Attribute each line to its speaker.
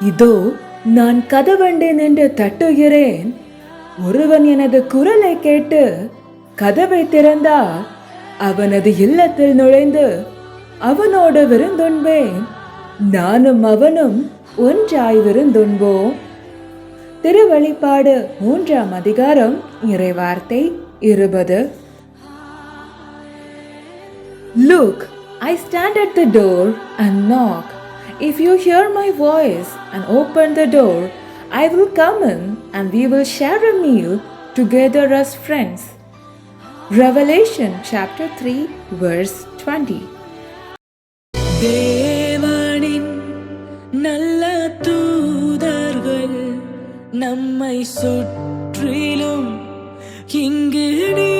Speaker 1: இதோ நான் கதவண்டே நின்று தட்டுகிறேன். ஒருவன் எனது குரலை கேட்டு கதவை திறந்தால் அவனது இல்லத்தில் நுழைந்து அவனோடு விருந்துண்பேன். நானும் அவனும் ஒன்றாய் விருந்துண்போம். திருவழிப்பாடு மூன்றாம் அதிகாரம் இறைவார்த்தை இருபது. Look I stand at the door and knock If you hear my voice and open the door, I will come in and we will share a meal together as friends. Revelation chapter 3, verse 20.
Speaker 2: தேவனின் நல்ல தூதர்கள் நம்மை சுற்றிலும் இங்கு நீ